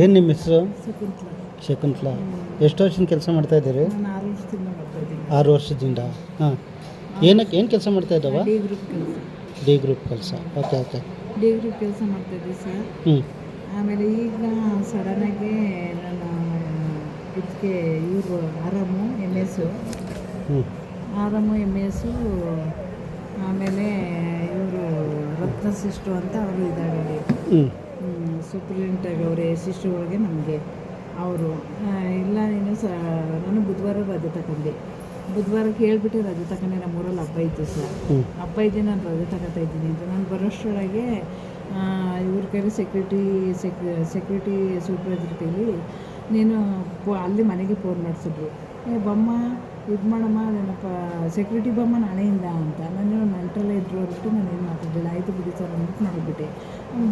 ಏನು ನಿಮ್ಮ ಹೆಸರು? ಶಕುಂತಲ. ಶಕುಂತ್ಲ ಎಷ್ಟು ವರ್ಷದಿಂದ ಕೆಲಸ ಮಾಡ್ತಾ ಇದ್ದೀರಿ? ನಾನು ಆರು ವರ್ಷದಿಂದ ಮಾಡ್ತಾ ಇದ್ದೀನಿ. ಆರು ವರ್ಷದಿಂದ. ಹಾಂ. ಏನಕ್ಕೆ ಏನು ಕೆಲಸ ಮಾಡ್ತಾ ಇದ್ದಾವ? ಡಿ ಗ್ರೂಪ್ ಕೆಲಸ. ಡಿ ಗ್ರೂಪ್ ಕೆಲಸ. Okay okay. ಡಿ ಗ್ರೂಪ್ ಕೆಲಸ ಮಾಡ್ತಾ ಇದ್ದೆ ಸರ್. ಹ್ಞೂ ಆಮೇಲೆ ಈಗ ಸಡನ್ನಾಗಿ ನಾನು ಇದಕ್ಕೆ ಇವರು ಆರಾಮು ಎಂ ಎಸ್ಸು ಹ್ಞೂ ಆರಾಮು ಎಂ ಎಸ್ಸು ಆಮೇಲೆ ಇವರು ರತ್ನ ಸಿಸ್ಟು ಅಂತ ಅವರು ಇದ್ದಾರೆ ಹ್ಞೂ ಸೂಪ್ರಿಂಟಾಗಿ ಅವರೇ ಒಳಗೆ ನಮಗೆ ಅವರು. ಇಲ್ಲ ನೀನು ಸ ನಾನು ಬುಧವಾರ ರಜೆ ತಗೊಂಡೆ. ಬುಧವಾರಕ್ಕೆ ಹೇಳ್ಬಿಟ್ಟು ರಜೆ ತಗೊಂಡೆ ನಮ್ಮೂರಲ್ಲಿ ಹಬ್ಬ ಇತ್ತು ಸರ್. ಹಬ್ಬ ಇದೆ ನಾನು ರಜೆ ತಗೋತಾ ಇದ್ದೀನಿ ಅಂತ. ನಾನು ಬರೋಷ್ಟರೊಳಗೆ ಇವ್ರ ಕೈಲಿ ಸೆಕ್ಯೂರಿಟಿ ಸೆಕ್ ಸೆಕ್ಯೂರಿಟಿ ಸೂಪರ್ವೈಸರ್ ಕೈಲಿ ನೀನು ಅಲ್ಲಿ ಮನೆಗೆ ಫೋನ್ ಮಾಡಿಸಿದ್ರು. ಏ ಬಮ್ಮ ಇದು ಮಾಡಮ್ಮ, ನನ್ನಪ್ಪ ಸೆಕ್ಯೂರಿಟಿ ಬಮ್ಮ ನಾಳೆಯಿಂದ ಅಂತ. ನಾನು ನೆಂಟ್ರಲ್ಲೇ ಇದ್ರು ಹೊರಟು ನಾನು ಏನು ಆಯಿತು ಬಿಡಿ ಸರ್, ಅಂದ್ಬಿಟ್ಟು ಮಾಡಿಬಿಟ್ಟೆ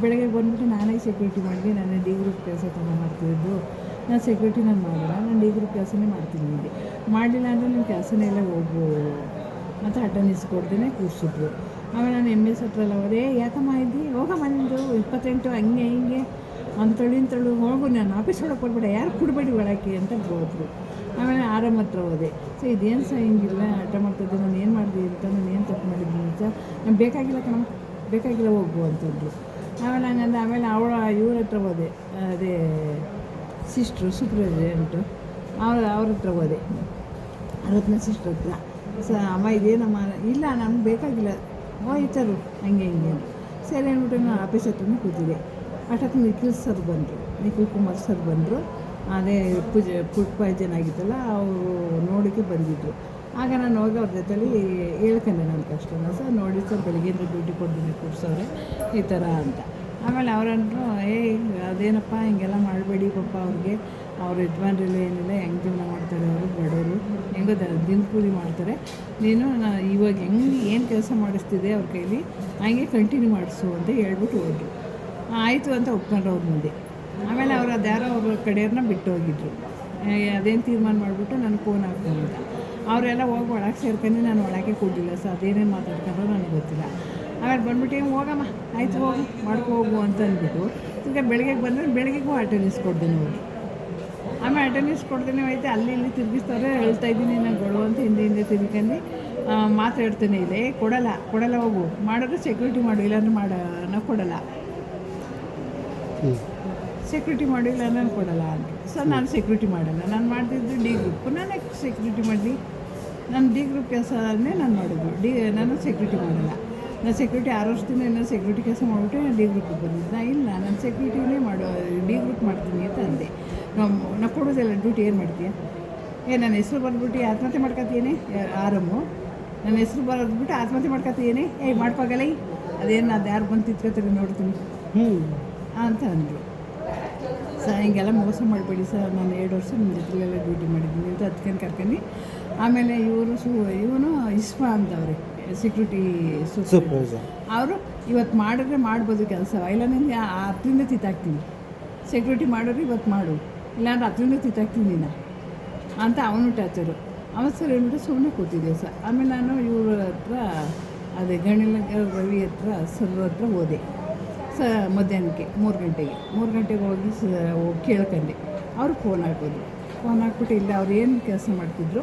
ಬೆಳಗ್ಗೆ ಬಂದುಬಿಟ್ಟು ನಾನೇ ಸೆಕ್ಯೂರಿಟಿ ಮಾಡಿದೆ ನಾನು ಡಿ ಗ್ರೂಪ್ ಕೆಲಸ ತಗೊಂಡು ಮಾಡ್ತಿದ್ದು. ನಾನು ಸೆಕ್ಯೂರಿಟಿ ನಾನು ಮಾಡಲ್ಲ ನಾನು ಡಿ ಗ್ರೂಪ್ ಕೆಲಸನೇ ಮಾಡ್ತೀನಿ ಇಲ್ಲಿ. ಮಾಡಲಿಲ್ಲ ಅಂದರೆ ನಿಮ್ಮ ಕೆಲಸನೇ ಎಲ್ಲ ಹೋಗು. ಮತ್ತು ಅಟೆಂಡೆನ್ಸ್ ಕೊಡ್ದೇ ಕೂರಿಸಿದ್ರು. ಆಮೇಲೆ ನಾನು ಎಂ ಎಸ್ ಹತ್ರ ಎಲ್ಲ ಹೋದೆ ಯಾಕಮ್ಮ ಇದ್ದಿ? ಹೋಗಮ್ಮ ನಿಮ್ಮದು ಇಪ್ಪತ್ತೆಂಟು, ಹಂಗೆ, ಹಿಂಗೆ. ಅಂತಳು ಹೇಳಿ ಹೋಗು, ನಾನು ಆಫೀಸ್ ಒಳಗೆ ಕೊಡ್ಬೇಡ ಯಾರು ಕೊಡಬೇಡಿ ಒಳಕ್ಕೆ ಅಂತ ಹೋದ್ರು. ಆಮೇಲೆ ಆರಾಮ ಹತ್ರ ಹೋದೆ. ಸೊ, ಇದೇನು ಸಹ ಹಿಂಗಿಲ್ಲ ಆಟ ಮಾಡ್ತಿದ್ದೆ, ನಾನು ಏನು ಮಾಡಿದೆ ಅಂತ, ನಾನು ಏನು ತಪ್ಪು ಮಾಡಿದ್ದೀನಿ ಅಂತ. ನಾನು ಬೇಕಾಗಿಲ್ಲ ಕಣ ಬೇಕಾಗಿಲ್ಲ ಹೋಗು ಅಂತಂದರು. ಆಮೇಲೆ ಹಂಗಂದ, ಆಮೇಲೆ ಅವಳ, ಇವ್ರ ಹತ್ರ ಹೋದೆ. ಅದೇ ಸಿಸ್ಟ್ರು ಸೂಪ್ರೈಸೆಂಟು ಅವ್ರ ಅವ್ರ ಹತ್ರ ಹೋದೆ. ರತ್ನ ಸಿಸ್ಟ್ರ್ ಹತ್ರ. ಸೊ, ಅಮ್ಮ, ಇದೇನಮ್ಮ, ಇಲ್ಲ, ನಮ್ಗೆ ಬೇಕಾಗಿಲ್ಲ. ಹೋಯ್ತಾರು ಹಂಗೆ, ಹಿಂಗೆ. ಸರಿ ಅಂದ್ಬಿಟ್ಟು ನಾನು ಆಫೀಸ್ ಹತ್ರನೇ ಕೂತಿದ್ದೆ. ಅಷ್ಟೊತ್ತು ನಿಖಿಲ್ ಸರ್ ಬಂದರು. ನಿಖಿಲ್ ಕುಮಾರ್ ಸರ್ ಬಂದರು. ಅದೇ ಪೂಜೆ ಫುಡ್ ಪಾಯ್ಸನ್ ಆಗಿತ್ತಲ್ಲ, ಅವರು ನೋಡೋಕ್ಕೆ ಬಂದಿದ್ದರು ಆಗ ನಾನು ಹೋಗಿ ಅವ್ರ ಜೊತೆಲಿ ಹೇಳ್ಕೊಂಡೆ ನನ್ನ ಕಷ್ಟನ. ಸರ್, ನೋಡಿ ಸರ್, ಬೆಳಗ್ಗೆಯಿಂದ ಡ್ಯೂಟಿ ಕೊಡ್ತೀನಿ ಕೂರ್ಸವ್ರೆ, ಈ ಥರ ಅಂತ. ಆಮೇಲೆ ಅವರಂದ್ರು ಏ, ಅದೇನಪ್ಪ, ಹಿಂಗೆಲ್ಲ ಮಾಡಬೇಡಿ ಪಾಪ ಅವ್ರಿಗೆ. ಅವ್ರ ಯಜಮಾನ್ರಿಲ್ಲ ಏನಿಲ್ಲ, ಹೆಂಗೆ ಜೀವನ ಮಾಡ್ತಾರೆ ಅವರು, ಬಡವರು, ಹೆಂಗೋ ದಿನ ಕೂಲಿ ಮಾಡ್ತಾರೆ. ನೀನು ಇವಾಗ ಹೆಂಗೆ, ಏನು ಕೆಲಸ ಮಾಡಿಸ್ತಿದೆ ಅವ್ರ ಕೈಲಿ, ಹಂಗೆ ಕಂಟಿನ್ಯೂ ಮಾಡಿಸು ಅಂತ ಹೇಳ್ಬಿಟ್ಟು ಹೋದ್ರು. ಆಯಿತು ಅಂತ ಒಪ್ಕೊಂಡ್ರು ಅವ್ರ ಮುಂದೆ ಆಮೇಲೆ ಅವ್ರು ಅದ್ಯಾರೋ ಅವ್ರ ಕಡೆಯವ್ರನ್ನ ಬಿಟ್ಟು ಹೋಗಿದ್ರು. ಅದೇನು ತೀರ್ಮಾನ ಮಾಡಿಬಿಟ್ಟು ನಾನು ಫೋನ್ ಹಾಕ್ತೀನಿ ಅಂತ. ಅವರೆಲ್ಲ ಹೋಗಿ ಒಳಗೆ ಸೇರ್ಕೊಂಡು ನಾನು ಒಳಗೆ ಕೊಡಲಿಲ್ಲ ಸೊ ಅದೇನೇನು ಮಾತಾಡ್ಕೊಂಡ್ರು ನನಗೆ ಗೊತ್ತಿಲ್ಲ. ಆಮೇಲೆ ಬಂದ್ಬಿಟ್ಟು ಹೋಗಮ್ಮ, ಆಯ್ತು ಹೋಗು, ಮಾಡ್ಕೊ ಹೋಗು ಅಂತ ಅಂದ್ಬಿಟ್ಟು, ಈಗ ಬೆಳಗ್ಗೆಗೆ ಬಂದರೆ ಬೆಳಗ್ಗೆಗೂ ಅಟೆಂಡೆನ್ಸ್ ಕೊಡ್ತೀನಿ ಅವರು. ಆಮೇಲೆ ಅಟೆಂಡೆನ್ಸ್ ಕೊಡ್ತೀನಿ ಐತೆ ಅಲ್ಲಿ ಇಲ್ಲಿ ತಿರುಗಿಸ್ತಾರೆ, ಹೇಳ್ತಾ ಇದ್ದೀನಿ ನಾನು ಗೊಳು ಅಂತ ಹಿಂದೆ ಹಿಂದೆ ತಿರ್ಕೊಂಡು ಮಾತಾಡ್ತಾನೆ ಇಲ್ಲ ಏ, ಕೊಡಲ್ಲ ಕೊಡಲ್ಲ ಹೋಗು ಮಾಡಿದ್ರೆ ಸೆಕ್ಯೂರಿಟಿ ಮಾಡು, ಇಲ್ಲಾಂದ್ರೆ ಮಾಡ ಕೊಡಲ್ಲ. ಸೆಕ್ಯೂರಿಟಿ ಮಾಡಿಲ್ಲ ನಾನು ಕೊಡಲ್ಲ ಅಂತ. ಸೊ ನಾನು ಸೆಕ್ಯೂರಿಟಿ ಮಾಡಲ್ಲ. ನಾನು ಮಾಡ್ತಿದ್ದು ಡಿ ಗ್ರೂಪ್ ನಾನು ಸೆಕ್ಯೂರಿಟಿ ಮಾಡಲಿ. ನಾನು ಡಿ ಗ್ರೂಪ್ ಕೆಲಸ ಆದಮೇಲೆ ನಾನು ಮಾಡೋದು. ಡಿ ನಾನು ಸೆಕ್ಯೂರಿಟಿ ಮಾಡಲ್ಲ. ನಾನು ಸೆಕ್ಯೂರಿಟಿ ಆರು ವರ್ಷದಿಂದ ಏನೋ ಸೆಕ್ಯೂರಿಟಿ ಕೆಲಸ ಮಾಡಿಬಿಟ್ಟು ನಾನು ಡಿ ಗ್ರೂಪಿಗೆ ಬಂದಿದ್ದೆ. ನಾನು ಇಲ್ಲ, ನಾನು ಸೆಕ್ಯೂರಿಟಿನೇ ಮಾಡೋ ಡಿ ಗ್ರೂಪ್ ಮಾಡ್ತೀನಿ ಅಂತ ಅಂದೆ. ನಾವು ನಾವು ಕೊಡೋದಿಲ್ಲ ಡ್ಯೂಟಿ ಏನು ಮಾಡ್ತೀಯ? ಏ, ನನ್ನ ಹೆಸರು ಬಂದ್ಬಿಟ್ಟು ಆತ್ಮಹತ್ಯೆ ಮಾಡ್ಕೊತೀನಿ ಆರಾಮು ನನ್ನ ಹೆಸರು ಬರೋದ್ಬಿಟ್ಟು ಆತ್ಮಹತ್ಯೆ ಮಾಡ್ಕೊತೀನಿ ಏಯ್ ಮಾಡ್ಕೋಗಲ್ಲ ಅದೇನು ಅದು ಯಾರು ಬಂದು ತಿತ್ಕೊತಾರೆ ನೋಡ್ತೀನಿ. ಹ್ಞೂ ಅಂತ ಅಂದರು. ಸರ್ ಹಿಂಗೆಲ್ಲ ಮೋಸ ಮಾಡಬೇಡಿ ಸರ್ ನಾನು ಎರಡು ವರ್ಷ ನಿಮ್ಮ ಜೊತೆಗೆಲ್ಲ ಡ್ಯೂಟಿ ಮಾಡಿದ್ದೀನಿ ಅಂತ ಹತ್ಕೊಂಡು ಕರ್ಕೊಂಡು ಆಮೇಲೆ ಇವರು ಸು ಇವನು ಇಸ್ಫಾ ಅಂತವ್ರೆ ಸೆಕ್ಯೂರಿಟಿ ಸೂಪರ್ ಸೂಪರ್ವೈಸರ್ ಅವರು ಇವತ್ತು ಮಾಡಿದ್ರೆ ಮಾಡ್ಬೋದು ಕೆಲಸ ಇಲ್ಲ ನನಗೆ ಹತ್ತರಿಂದ ತಿತ್ತಾಕ್ತೀನಿ ಸೆಕ್ಯೂರಿಟಿ ಮಾಡೋರು ಇವತ್ತು ಮಾಡು ಇಲ್ಲಾಂದ್ರೆ ಹತ್ತರಿಂದ ತಿತ್ತಾಕ್ತೀನಿ ನೀನು ಅಂತ ಅವನು ಟಾಚರು. ಅವತ್ತು ಸರ್ ಹೇಳ್ಬಿಟ್ಟು ಸುಮ್ಮನೆ ಕೂತಿದ್ದೆ ಸರ್. ಆಮೇಲೆ ನಾನು ಇವ್ರ ಹತ್ರ ಅದೇ ಗಣಿಲ ರವಿ ಹತ್ರ ಸರ್ ಹತ್ರ ಹೋದೆ. ಸ ಮಧ್ಯಾಹ್ನಕ್ಕೆ ಮೂರು ಗಂಟೆಗೆ. ಮೂರು ಗಂಟೆಗೆ ಹೋಗಿ ಸ ಕೇಳ್ಕೊಂಡೆ. ಅವ್ರು ಫೋನ್ ಹಾಕೋದು ಫೋನ್ ಹಾಕ್ಬಿಟ್ಟು ಇಲ್ಲ ಅವ್ರು ಏನು ಕೆಲಸ ಮಾಡ್ತಿದ್ರು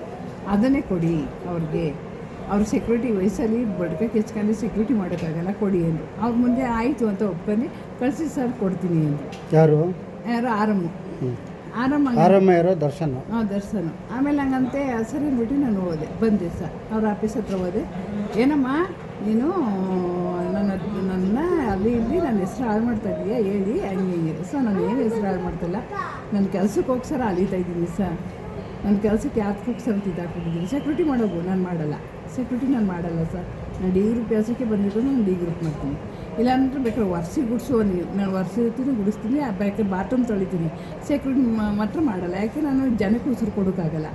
ಅದನ್ನೇ ಕೊಡಿ ಅವ್ರಿಗೆ. ಅವ್ರ ಸೆಕ್ಯೂರಿಟಿ ವಯಸ್ಸಲ್ಲಿ ಬಡ್ಕ ಕೆಚ್ಕೊಂಡು ಸೆಕ್ಯೂರಿಟಿ ಮಾಡೋಕ್ಕಾಗಲ್ಲ ಕೊಡಿ ಅಂದರು. ಅವ್ರ ಮುಂದೆ ಆಯಿತು ಅಂತ ಒಪ್ಕೊಂಡು ಕಳಿಸಿ ಸರ್ ಕೊಡ್ತೀನಿ ಅಂದರು. ಯಾರು? ಯಾರು? ಆರಮ್ಮ. ಆರಾಮ ದರ್ಶನ? ಹಾಂ ದರ್ಶನ. ಆಮೇಲೆ ಹಂಗಂತೆ ಸರಿ ಅಂದ್ಬಿಟ್ಟು ನಾನು ಹೋದೆ ಬಂದೆ ಸರ್. ಅವ್ರ ಆಫೀಸ್ ಹತ್ರ ಹೋದೆ. ಏನಮ್ಮ ನೀನು ನನ್ನ ನನ್ನ ಅಲ್ಲಿ ಇಲ್ಲಿ ನನ್ನ ಹೆಸ್ರು ಹಾಳು ಮಾಡ್ತಾ ಇದೀಯಾ? ಹೇಳಿ ಹಂಗೆ ಹಿಂಗೆ ಸೊ ನಾನು ಏನು ಹೆಸ್ರು ಹಾಳು ಮಾಡ್ತಿಲ್ಲ. ನನ್ನ ಕೆಲ್ಸಕ್ಕೆ ಹೋಗಿ ಅಲಿತಾ ಇದ್ದೀನಿ ಸರ್. ನನ್ನ ಕೆಲಸಕ್ಕೆ ಯಾಕೆ ಸರ್ ತಿದ್ದಾಕ್ಬಿಟ್ಟಿದ್ದೀನಿ ಸೆಕ್ಯೂರಿಟಿ ಮಾಡೋದು ನಾನು ಮಾಡಲ್ಲ. ಸೆಕ್ಯೂರಿಟಿ ನಾನು ಮಾಡಲ್ಲ ಸರ್. ನಾನು ಡಿ ಗ್ರೂಪ್ ಕೆಲಸಕ್ಕೆ ನಾನು ಡಿ ಗ್ರೂಪ್ ಮಾಡ್ತೀನಿ. ಇಲ್ಲಾಂದ್ರೆ ಬೇಕಾದ್ರೆ ವರ್ಷಿ ಗುಡಿಸೋ ನೀವು ನಾನು ವರ್ಷ ಇರ್ತೀನಿ, ಗುಡಿಸ್ತೀನಿ, ಆ ಬೇಕಾದ್ರೆ ಬಾತ್ರೂಮ್ ತೊಳಿತೀನಿ. ಸೆಕ್ಯೂರಿಟಿ ಮಾತ್ರ ಮಾಡಲ್ಲ. ಯಾಕೆ ನಾನು ಜನಕ್ಕೆ ಉಸಿರು ಕೊಡೋಕ್ಕಾಗಲ್ಲ.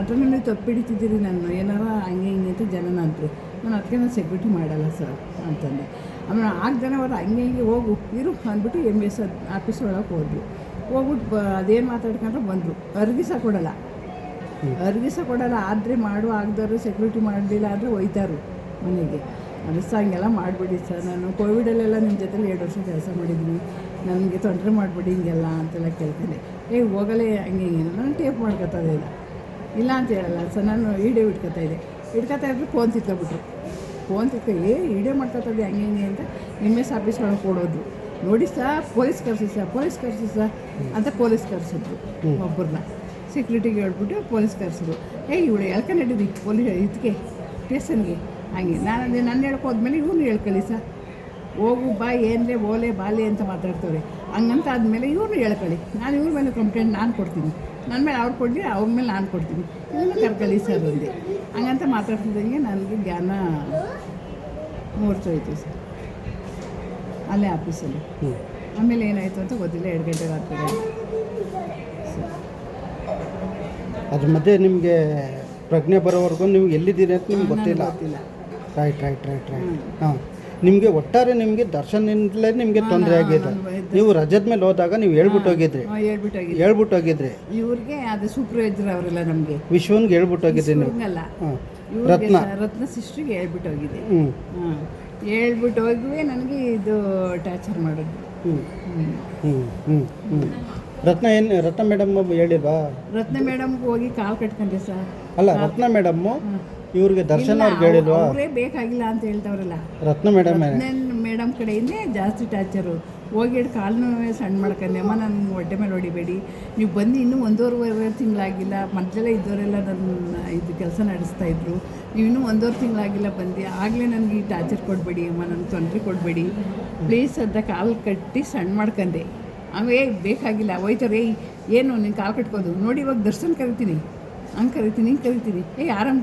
ಅದರಲ್ಲಿ ನೀವು ತಪ್ಪಿಡಿತಿದ್ದೀರಿ ನಾನು ಏನಾರ ಹಂಗೆ ಹಿಂಗೆ ಅಂತ ಜನನ ಅಂತ ನಾನು ಅದಕ್ಕೆ ನಾನು ಸೆಕ್ಯೂರಿಟಿ ಮಾಡಲ್ಲ ಸರ್ ಅಂತಂದೆ. ಆಮೇಲೆ ಆರು ಜನ ಅವ್ರು ಹಂಗೆ ಹಿಂಗೆ ಹೋಗು ಇರು ಅಂದ್ಬಿಟ್ಟು ಎಂ ಎಸ್ ಆಫೀಸ್ ಒಳಗೆ ಹೋದ್ರು ಹೋಗ್ಬಿಟ್ಟು ಬ ಅದೇನು ಮಾತಾಡ್ಕೊಂಡ್ರೆ ಬಂದರು. ಅರ್ಗಿ ಸಹ ಕೊಡಲ್ಲ. ಅರ್ಗಿ ಸಹ ಕೊಡಲ್ಲ. ಆದರೆ ಮಾಡು ಆಗದವ್ರು ಸೆಕ್ಯೂರಿಟಿ ಮಾಡಲಿಲ್ಲ ಆದರೆ ಒಯ್ತಾರು ಮನೆಗೆ. ಅದು ಸಹ ಹಂಗೆಲ್ಲ ಮಾಡಿಬಿಡಿ ಸರ್. ನಾನು ಕೋವಿಡಲ್ಲೆಲ್ಲ ನಿಮ್ಮ ಜೊತೆಲಿ ಎರಡು ವರ್ಷ ಕೆಲಸ ಮಾಡಿದ್ವಿ ನನಗೆ ತೊಂದರೆ ಮಾಡಿಬಿಡಿ ಹಿಂಗೆಲ್ಲ ಅಂತೆಲ್ಲ ಕೇಳ್ತಾನೆ ಏ ಹೋಗಲೇ ಹಂಗೆ ಹಿಂಗೆ ನಾನು ಟೇಪ್ ಮಾಡ್ಕೊತದೆ ಇಲ್ಲ ಇಲ್ಲ ಅಂತ ಹೇಳಲ್ಲ ಸರ್. ನಾನು ಈಡೇ ಇಟ್ಕೊತಾ ಇದ್ದೆ. ಇಟ್ಕೊತಾ ಇದ್ರೆ ಫೋನ್ ತಿಕ್ಕೊಬಿಟ್ರು ಫೋನ್ ತಿಕ್ಕ ಏ ವಿಡಿಯೋ ಮಾಡ್ಕೊತದೆ ಹಂಗೆ ಹಿಂಗೆ ಅಂತ ಎಂ ಎಸ್ ಆಫೀಸ್ ಒಳಗೆ ಕೊಡೋದು. ನೋಡಿ ಸರ್ ಪೊಲೀಸ್ ಕರ್ಸಿ ಸಾ ಪೊಲೀಸ್ ಕರ್ಸಿ ಸಾ ಅಂತ ಪೊಲೀಸ್ ಕರ್ಸಿದ್ರು ಒಬ್ಬರನ್ನ. ಸೆಕ್ಯೂರಿಟಿಗೆ ಹೇಳ್ಬಿಟ್ಟು ಪೊಲೀಸ್ ಕರ್ಸಿದ್ರು. ಏ ಇವಳು ಹೇಳ್ಕೊಂಡಿದ್ದೀವಿ ಪೊಲೀಸ್ ಇದಕ್ಕೆ ಸ್ಟೇಷನ್ಗೆ. ಹಂಗೆ. ನಾನು ಅದೇ ನನ್ನ ಹೇಳ್ಕೋದ್ಮೇಲೆ ಇವನು ಹೇಳ್ಕೊಳ್ಳಿ ಸರ್ ಹೋಗು ಬಾ ಏನ್ಲೇ ಓಲೆ ಬಾಲೆ ಅಂತ ಮಾತಾಡ್ತವ್ರೆ. ಹಂಗಂತ ಆದಮೇಲೆ ಇವನು ಹೇಳ್ಕೊಳ್ಳಿ ನಾನು ಇವ್ರ ಮೇಲೆ ಕಂಪ್ಲೇಂಟ್ ನಾನು ಕೊಡ್ತೀನಿ. ನನ್ನ ಮೇಲೆ ಅವ್ರು ಕೊಡಲಿ ಅವ್ರ ಮೇಲೆ ನಾನು ಕೊಡ್ತೀನಿ. ಇದನ್ನು ಕರ್ಕೊಳ್ಳಿ ಸರ್ ಒಂದೇ. ಹಂಗಂತ ಮಾತಾಡ್ತಿದ್ದಂಗೆ ನನಗೆ ಜ್ಞಾನ ಮೂರ್ತೋಯ್ತು ಸರ್. ಅಲ್ಲೇ ಆಫೀಸಲ್ಲಿ ಹ್ಞೂ ಆಮೇಲೆ ಏನಾಯಿತು ಅಂತ ಗೊತ್ತಿಲ್ಲ ಎರಡು ಗಂಟೆ ರಾತ್ರಿ ಅದ್ರ ಮಧ್ಯೆ ನಿಮಗೆ ಪ್ರಜ್ಞೆ ಬರೋವರೆಗೂ ನೀವು ಎಲ್ಲಿದ್ದೀರಿ ಅಂತ ನಿಮ್ಗೆ ಗೊತ್ತಿಲ್ಲ. ಗೊತ್ತಿಲ್ಲ. ರೈಟ್ ರೈಟ್ ರೈಟ್ ರೈಟ್ ಹಾಂ. ನಿಮಗೆ ಒಟ್ಟಾರೆ ನಿಮಗೆ ದರ್ಶನದಿಂದಲೇ ನಿಮಗೆ ತೊಂದರೆ ಆಗಿದೆ ನೀವು ರಜದ ಮೇಲೆ ಹೋದಾಗ ನೀವು ಹೇಳ್ಬಿಟ್ಟು ಹೋಗಿದ್ರಿ. ಹೇಳ್ಬಿಟ್ಟು ಹೋಗಿದ್ರಿ. ಇವ್ರಿಗೆ ಅದು ಸೂಪರ್ವೈಸರ್ ಅವರೆಲ್ಲ ನಮಗೆ. ವಿಶ್ವನ್ಗೆ ಹೇಳ್ಬಿಟ್ಟು ಹೋಗಿದ್ರಿ ನೀವು. ರತ್ನ. ರತ್ನ ಸಿಸ್ಟ್ರಿಗೆ ಹೇಳ್ಬಿಟ್ಟು ಹೋಗಿದೆ ಹೇಳ್ಬಿಟ್ಟು ಹೋಗಿ ನನಗೆ ಇದು ಟಾರ್ಚರ್ ಮಾಡೋದು. ಹ್ಞೂ ಹ್ಞೂ ಹ್ಞೂ ರತ್ನ ಏನು ರತ್ನ ಮೇಡಮ್ ಹೇಳಿಲ್ವಾ? ರತ್ನ ಮೇಡಮ್ಗೆ ಹೋಗಿ ಕಾಲು ಕಟ್ಕೊಂಡೆ ಸರ್. ಅಲ್ಲ ರತ್ನ ಮೇಡಮ್ಮು ಇವ್ರಿಗೆ ದರ್ಶನ ಅವ್ರಿಗೆ ಹೇಳಿಲ್ವಾ ಅವರೇ ಬೇಕಾಗಿಲ್ಲ ಅಂತ ಹೇಳ್ತಾವ್ರಲ್ಲ. ರತ್ನ ಮೇಡಮ್ ನನ್ನ ಮೇಡಮ್ ಕಡೆಯಿಂದೇ ಜಾಸ್ತಿ ಟಾರ್ಚರು. ಹೋಗಿ ಕಾಲು ಸಣ್ಣ ಮಾಡ್ಕೊಂಡೆ ಅಮ್ಮ ನನ್ನ ಹೊಟ್ಟೆ ಮೇಲೆ ಹೊಡಿಬೇಡಿ. ನೀವು ಬಂದು ಇನ್ನೂ ಒಂದೂವರೆ ತಿಂಗಳಾಗಿಲ್ಲ. ಮೊದಲೆಲ್ಲ ಇದ್ದವರೆಲ್ಲ ನನ್ನ ಇದು ಕೆಲಸ ನಡೆಸ್ತಾ ಇದ್ರು. ನೀವು ಇನ್ನೂ ಒಂದೂವರೆ ತಿಂಗಳಾಗಿಲ್ಲ ಬಂದು ಆಗಲೇ ನನಗೆ ಈ ಟಾರ್ಚರ್ ಕೊಡಬೇಡಿ ಅಮ್ಮ ನನಗೆ ತೊಂದರೆ ಕೊಡಬೇಡಿ. ಪ್ಲೀಸ್ ಅಂತ ಕಾಲು ಕಟ್ಟಿ ಸಣ್ಣ ಮಾಡ್ಕೊಂಡೆ ಅವೇ ಬೇಕಾಗಿಲ್ಲ. ಹೋಯ್ತಾರೆ ಏಯ್ ಏನು ನೀನು ಕಾಲು ಕಟ್ಕೋದು. ನೋಡಿ ಇವಾಗ ದರ್ಶನ್ ಕರಿತೀನಿ. ಹಂಗೆ ಕರಿತೀನಿ ಹಿಂಗೆ ಕರಿತೀನಿ. ಏಯ್ ಆರಾಮ್